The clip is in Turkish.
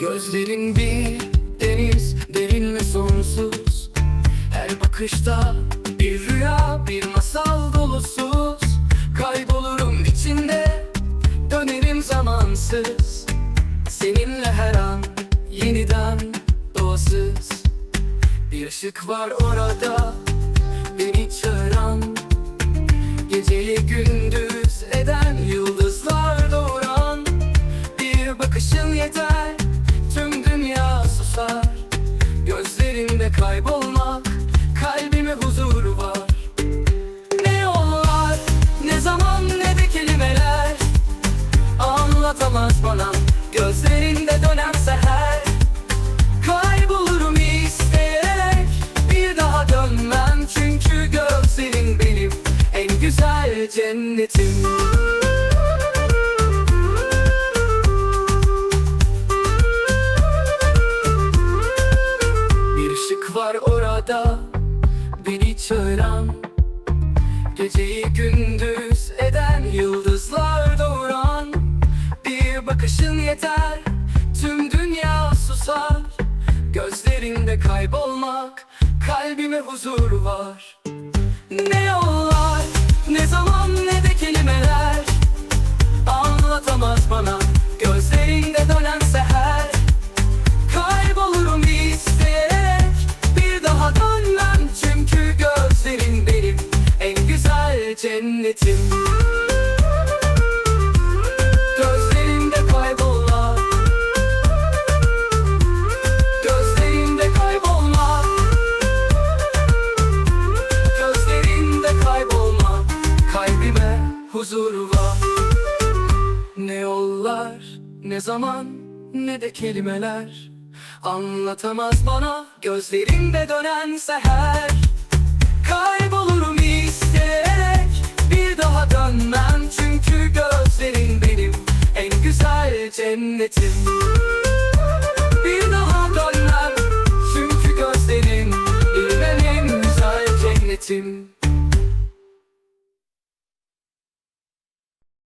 Gözlerin bir deniz derin ve sonsuz. Her bakışta bir rüya bir masal dolusuz. Kaybolurum içinde dönerim zamansız. Seninle her an yeniden doğasız. Bir ışık var orada kaybolmak kalbime huzur var. Ne yollar ne zaman ne de kelimeler. Anlatamaz bana gözlerinde dönen seher. Kaybolurum isteyerek bir daha dönmem. Çünkü gözlerin benim en güzel cennetim var orada beni çağıran Geceyi gündüz eden yıldızlar doğuran. Bir bakışın yeter tüm dünya susar. Gözlerinde kaybolmak kalbime huzur var. Ne yollar cennetim. Gözlerinde kaybolmak Gözlerinde kaybolmak Gözlerinde kaybolmak Kalbime huzur var. Ne yollar ne zaman ne de kelimeler Anlatamaz bana. Gözlerinde dönen seher Kaybolurum cennetim. Bir daha dönmem çünkü gözlerin İl güzel cennetim.